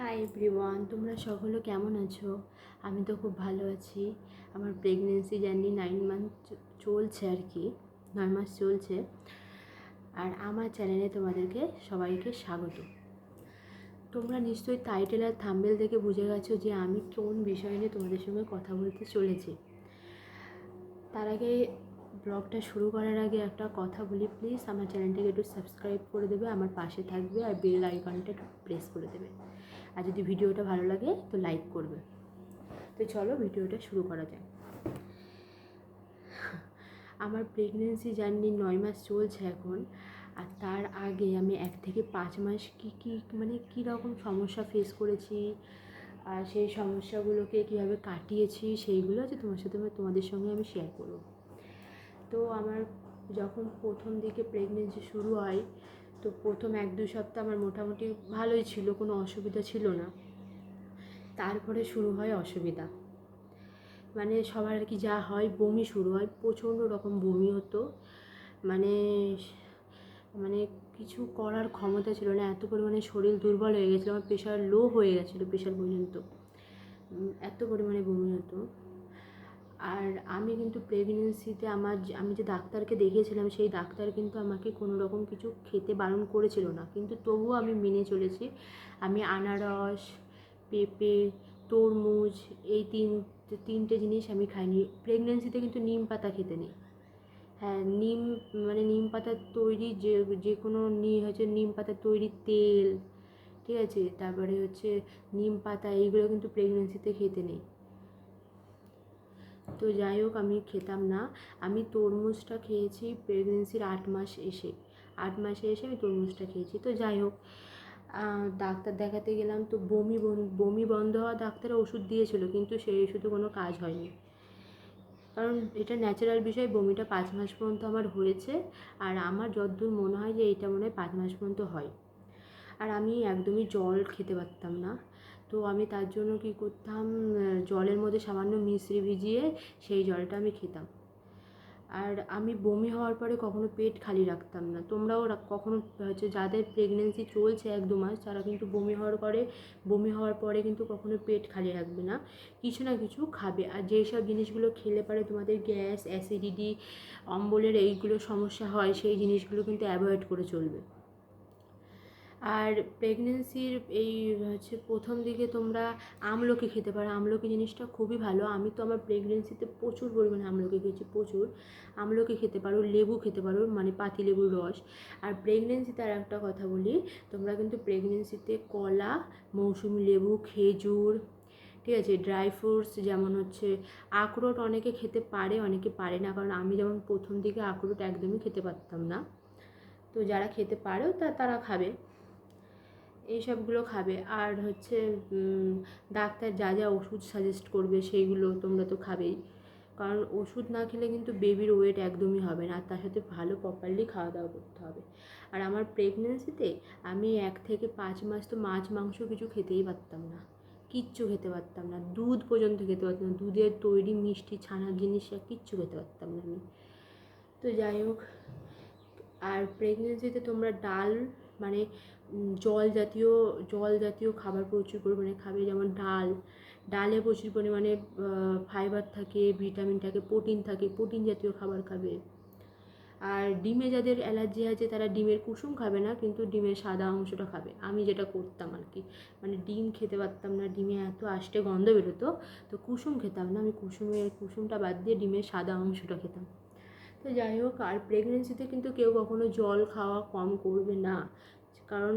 Hi everyone তোমরা সকলে কেমন আছো? আমি তো খুব ভালো আছি। আমার প্রেগনেন্সি জার্নি নাইন মান্থ চলছে আর কি, নয় মাস চলছে। আর আমার চ্যানেলে তোমাদেরকে সবাইকে স্বাগত। তোমরা নিশ্চয়ই টাইটেল আর থাম্বেল থেকে বুঝে গেছো যে আমি কোন বিষয় নিয়ে তোমাদের সঙ্গে কথা বলতে চলেছি। তার আগে ব্লগটা শুরু করার আগে একটা কথা বলি প্লিজ আমার চ্যানেলটাকে একটু সাবস্ক্রাইব করে দেবে, আমার পাশে থাকবে আর বেল আইকনটা প্রেস করে দেবে। আর যদি ভিডিওটা ভালো লাগে, তো লাইক করবে। তো চলো ভিডিওটা শুরু করা যাক। আমার প্রেগনেন্সি জার্নি নয় মাস চলছে এখন, আর তার আগে আমি এক থেকে পাঁচ মাস কী কী মানে কী রকম সমস্যা ফেস করেছি, আর সেই সমস্যাগুলোকে কীভাবে কাটিয়েছি, সেইগুলো হচ্ছে তোমার সাথে তোমাদের সঙ্গে আমি শেয়ার করব। তো আমার যখন প্রথম দিকে প্রেগনেন্সি শুরু হয় তো প্রথম এক দু সপ্তাহ আমার মোটামুটি ভালোই ছিল, কোনো অসুবিধা ছিল না। তারপরে শুরু হয় অসুবিধা। মানে সবার আর কি যা হয়, বমি শুরু হয়, প্রচণ্ড রকম বমি হতো। মানে মানে কিছু করার ক্ষমতা ছিল না, এত পরিমাণে শরীর দুর্বল হয়ে গেছিল, আমার প্রেশার লো হয়ে গেছিল প্রেশার পর্যন্ত। এত পরিমাণে বমি হতো। আর আমি কিন্তু প্রেগনেন্সিতে আমার আমি যে ডাক্তারকে দেখিয়েছিলাম, সেই ডাক্তার কিন্তু আমাকে কোনো রকম কিছু খেতে বারণ করেছিল না। কিন্তু তবুও আমি মেনে চলেছি। আমি আনারস, পেঁপে, তরমুজ এই তিন, তিনটে জিনিস আমি খাইনি। প্রেগনেন্সিতে কিন্তু নিম পাতা খেতে নেই। হ্যাঁ নিম মানে নিম পাতার তৈরি যে যে কোনো হচ্ছে নিম পাতার তৈরি তেল, ঠিক আছে? তারপরে হচ্ছে নিম পাতা, এইগুলো কিন্তু প্রেগনেন্সিতে খেতে নেই। তো যাই হোক আমি খেতাম না। আমি তরমুজটা খেয়েছি প্রেগনেন্সির আট মাস এসে। আট মাসে এসে আমি তরমুজটা খেয়েছি। তো যাই হোক ডাক্তার দেখাতে গেলাম তো বমি বমি বন্ধ হওয়া ডাক্তার ওষুধ দিয়েছিল, কিন্তু সেই ওষুধে কোনো কাজ হয়নি। কারণ এটা ন্যাচারাল বিষয়, বমিটা পাঁচ মাস পর্যন্ত আমার হয়েছে। আর আমার যতদূর মনে হয় যে এটা মনে হয় পাঁচ মাস পর্যন্ত হয়। আর আমি একদমই জল খেতে পারতাম না। তো আমি তার জন্য কি করতাম? জলের মধ্যে সামান্য মিশ্রি ভিজিয়ে সেই জলটা আমি খেতাম। আর আমি বমি হওয়ার পরে কখনো পেট খালি রাখতাম না। তোমরাও কখনো হচ্ছে যাদের প্রেগনেন্সি চলছে এক দু মাস, তারা কিন্তু বমি হওয়ার পরে, বমি হওয়ার পরে কিন্তু কখনো পেট খালি রাখবে না। কিছু না কিছু খাবে। আর যেই সব জিনিসগুলো খেলে পারে তোমাদের গ্যাস অ্যাসিডিটি অম্বলের এইগুলো সমস্যা হয়, সেই জিনিসগুলো কিন্তু অ্যাভয়েড করে চলবে। আর প্রেগনেন্সির এই, হচ্ছে প্রথম দিকে তোমরা আমলকি খেতে পারো। আমলকি জিনিসটা খুবই ভালো। আমি তো আমার প্রেগনেন্সিতে প্রচুর পরিমাণে আমলকি খেয়েছি, প্রচুর। আমলকি খেতে পারো, লেবু খেতে পারো মানে পাতি লেবুর রস। আর প্রেগনেন্সিতে আর একটা কথা বলি, তোমরা কিন্তু প্রেগনেন্সিতে কলা, মৌসুমি লেবু, খেজুর, ঠিক আছে ড্রাই ফ্রুটস যেমন হচ্ছে, আখরোট অনেকে খেতে পারে, অনেকে পারে না। কারণ আমি যেমন প্রথম দিকে আখরোট একদমই খেতে পারতাম না। তো যারা খেতে পারেও তা, তারা খাবে। এইসবগুলো খাবে। আর হচ্ছে ডাক্তার যা যা ওষুধ সাজেস্ট করবে সেইগুলো তোমরা তো খাবেই। কারণ ওষুধ না খেলে কিন্তু বেবির ওয়েট একদমই হবে না। আর তার সাথে ভালো প্রপারলি খাওয়া দাওয়া করতে হবে। আর আমার প্রেগনেন্সিতে আমি এক থেকে পাঁচ মাস তো মাছ, মাংস কিছু খেতেই পারতাম না। কিচ্ছু খেতে পারতাম না। দুধ পর্যন্ত খেতে পারতাম না। দুধের তৈরি মিষ্টি ছানার জিনিস কিচ্ছু খেতে পারতাম না আমি। তো যাই হোক, আর প্রেগনেন্সিতে তোমরা ডাল মানে জল জাতীয় জল জাতীয় খাবার প্রচুর পরিমাণে খাবে, যেমন ডাল। ডালে প্রচুর পরিমাণে ফাইবার থাকে ভিটামিন থাকে প্রোটিন থাকে প্রোটিন জাতীয় খাবার খাবে। আর ডিমে যাদের অ্যালার্জি আছে, তারা ডিমের কুসুম খাবে না, কিন্তু ডিমের সাদা অংশটা খাবে। আমি যেটা করতাম আর কি। মানে ডিম খেতে পারতাম না, ডিমে এত আষ্টে গন্ধ বেরোতো, তো কুসুম খেতাম না। আমি কুসুমের, কুসুমটা বাদ দিয়ে ডিমের সাদা অংশটা খেতাম। তো যাই হোক, আর প্রেগনেন্সিতে কিন্তু কেউ কখনো জল খাওয়া কম করবে না। কারণ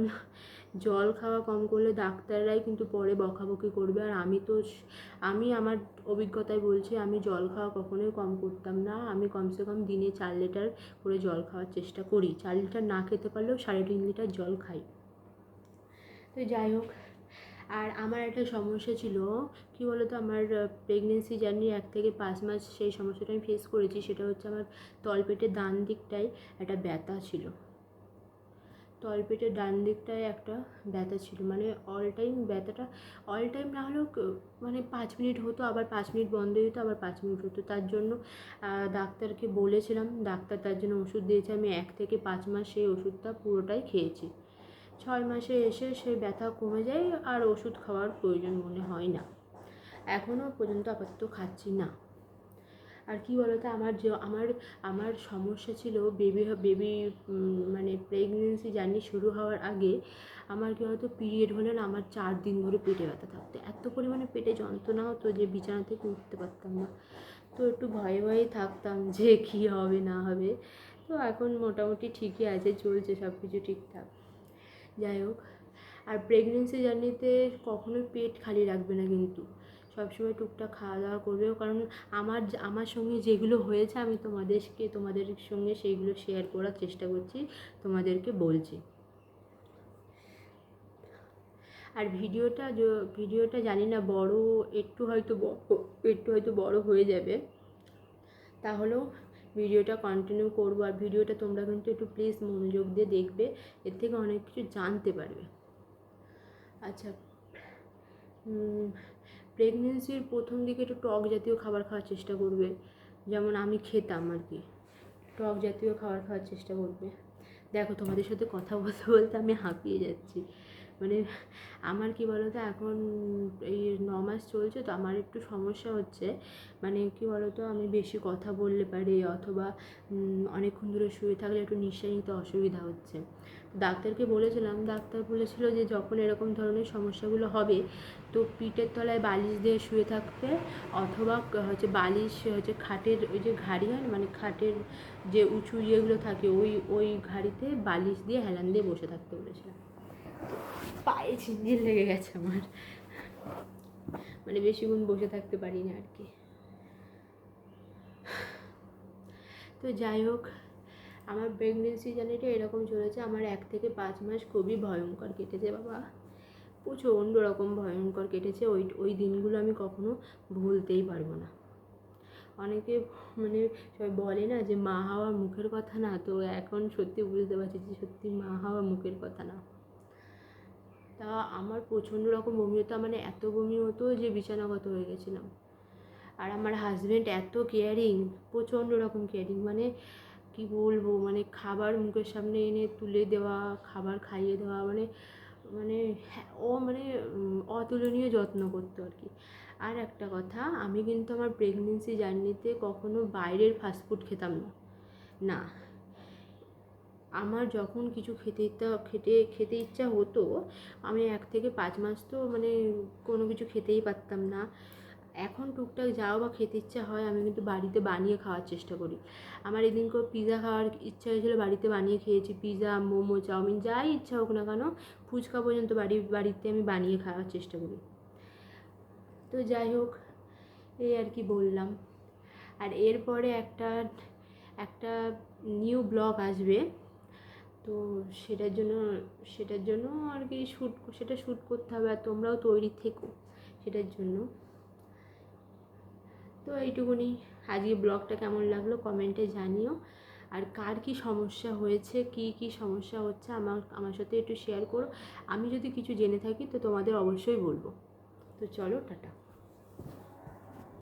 জল খাওয়া কম করলে ডাক্তাররাই কিন্তু পরে বকাবকি করবে। আর আমি তো আমি আমার অভিজ্ঞতায় বলছি, আমি জল খাওয়া কখনোই কম করতাম না। আমি কমসে কম দিনে চার লিটার করে জল খাওয়ার চেষ্টা করি। চার লিটার না খেতে পারলেও সাড়ে তিন লিটার জল খাই। তো যাই হোক, আর আমার একটা সমস্যা ছিল, কি বলতো, আমার প্রেগনেন্সি জার্নি এক থেকে পাঁচ মাস সেই সমস্যাটা আমি ফেস করেছি। সেটা হচ্ছে আমার তলপেটের ডান দিকটায় একটা ব্যথা ছিল। তলপেটের ডান দিকটায় একটা ব্যথা ছিল। মানে অল টাইম ব্যথাটা অল টাইম না হলেও মানে পাঁচ মিনিট হতো, আবার পাঁচ মিনিট বন্ধ যেত, আবার পাঁচ মিনিট হতো। তার জন্য ডাক্তারকে বলেছিলাম, ডাক্তার তার জন্য ওষুধ দিয়েছে। আমি এক থেকে পাঁচ মাস সেই ওষুধটা পুরোটাই খেয়েছি। ছয় মাসে এসে সেই ব্যথা কমে যায় আর ওষুধ খাওয়ার প্রয়োজন মনে হয় না। এখনও পর্যন্ত আপাতত খাচ্ছি না। আর কি বলতো, আমার যে, আমার আমার সমস্যা ছিল বেবি বেবি মানে প্রেগনেন্সি জার্নি শুরু হওয়ার আগে আমার কী হতো পিরিয়ড হলে না আমার চার দিন ধরে পেটে ব্যথা থাকতো। এত পরিমাণে পেটে যন্ত্রণা হতো যে বিছানা থেকে উঠতে পারতাম না। তো একটু ভয়ে ভয়ে থাকতাম যে কী হবে, না হবে। তো এখন মোটামুটি ঠিকই আছে, চলছে সব কিছু ঠিকঠাক। যাই হোক, আর প্রেগনেন্সি জার্নিতে কখনোই পেট খালি রাখবে না কিন্তু। সবসময় টুকটাক খাওয়া দাওয়া করবে কারণ আমার আমার সঙ্গে যেগুলো হয়েছে, আমি তোমাদেরকে, তোমাদের সঙ্গে সেইগুলো শেয়ার করার চেষ্টা করছি, তোমাদেরকে বলছি। আর ভিডিওটা ভিডিওটা জানি না, বড়, একটু হয়তো একটু হয়তো বড় হয়ে যাবে। তাহলেও ভিডিওটা কন্টিনিউ করব, আর ভিডিওটা তোমরা কিন্তু একটু প্লিজ মনোযোগ দিয়ে দেখবে, এর থেকে অনেক কিছু জানতে পারবে। আচ্ছা প্রেগনেন্সির প্রথম দিকে একটু টক জাতীয় খাবার খাওয়ার চেষ্টা করবে। যেমন আমি খেতাম আর কি। টক জাতীয় খাবার খাওয়ার চেষ্টা করবে। দেখো তোমাদের সাথে কথা বলতে বলতে আমি হাঁপিয়ে যাচ্ছি। মানে আমার কি বলো তো এখন এই ন মাস চলছে তো আমার একটু সমস্যা হচ্ছে। মানে কি বলো তো আমি বেশি কথা বললে পারি অথবা অনেকক্ষণ ধরে শুয়ে থাকলে একটু নিঃশ্বাস নিতে অসুবিধা হচ্ছে। ডাক্তারকে বলেছিলাম, ডাক্তার বলেছিল যে যখন এরকম ধরনের সমস্যাগুলো হবে, তো পিঠের তলায় বালিশ দিয়ে শুয়ে থাকতে অথবা হচ্ছে বালিশ হচ্ছে খাটের ওই যে ঘাড়ি হয় মানে খাটের যে উঁচু ইয়েগুলো থাকে, ওই ওই ঘাড়িতে বালিশ দিয়ে হেলান দিয়ে বসে থাকতে বলেছিলাম। পায়ে ঝিঞ্জির লেগে গেছে আমার। মানে বেশিক্ষণ বসে থাকতে পারি না আর কি। তো যাই হোক, আমার প্রেগনেন্সি জার্নিটা এরকম চলেছে, আমার এক থেকে পাঁচ মাস খুবই ভয়ঙ্কর কেটেছে বাবা। প্রচণ্ড রকম ভয়ঙ্কর কেটেছে, ওই ওই দিনগুলো আমি কখনো ভুলতেই পারব না। অনেকে মানে সবাই বলে না যে মা হওয়া মুখের কথা না, তো এখন সত্যি বুঝতে পারছি যে সত্যি মা হওয়া মুখের কথা না। তা আমার প্রচণ্ড রকম বমি হতো মানে এত বমি হতো যে বিছানাগত হয়ে গেছিলাম। আর আমার হাজব্যান্ড এত কেয়ারিং প্রচণ্ড রকম কেয়ারিং মানে কি বলব মানে খাবার মুখের সামনে এনে তুলে দেওয়া খাবার খাইয়ে দেওয়া মানে মানে হ্যাঁ, ও মানে অতুলনীয় যত্ন করতো আর কি। আর একটা কথা আমি কিন্তু আমার প্রেগনেন্সি জার্নিতে কখনো বাইরের ফাস্টফুড খেতাম না। না আমার যখন কিছু খেতে ইচ্ছা, খেতে খেতে ইচ্ছা হতো, আমি এক থেকে পাঁচ মাস তো মানে কোনো কিছু খেতেই পারতাম না। এখন টুকটাক যাও বা খেতে ইচ্ছা হয়, আমি কিন্তু বাড়িতে বানিয়ে খাওয়ার চেষ্টা করি। আমার এদিন করে পিৎজা খাওয়ার ইচ্ছা হয়েছিল, বাড়িতে বানিয়ে খেয়েছি পিৎজা মোমো, চাউমিন, যাই ইচ্ছা হোক না কেন, ফুচকা পর্যন্ত বাড়ি, বাড়িতে আমি বানিয়ে খাওয়ার চেষ্টা করি। তো যাই হোক, এই আর কি বললাম। আর এরপরে একটা একটা নিউ ব্লগ আসবে। তো সেটার জন্য সেটার জন্য আর কি শ্যুট সেটা শ্যুট করতে হবে আর তোমরাও তৈরি থেকো সেটার জন্য। তো এইটুকুনি। আজকে ব্লগটা কেমন লাগল কমেন্টে জানিও। আর কার কি সমস্যা হয়েছে, কি কি সমস্যা হচ্ছে আমার আমার সাথে একটু শেয়ার করো। আমি যদি কিছু জেনে থাকি তো তোমাদের অবশ্যই বলব। তো চলো, টাটা।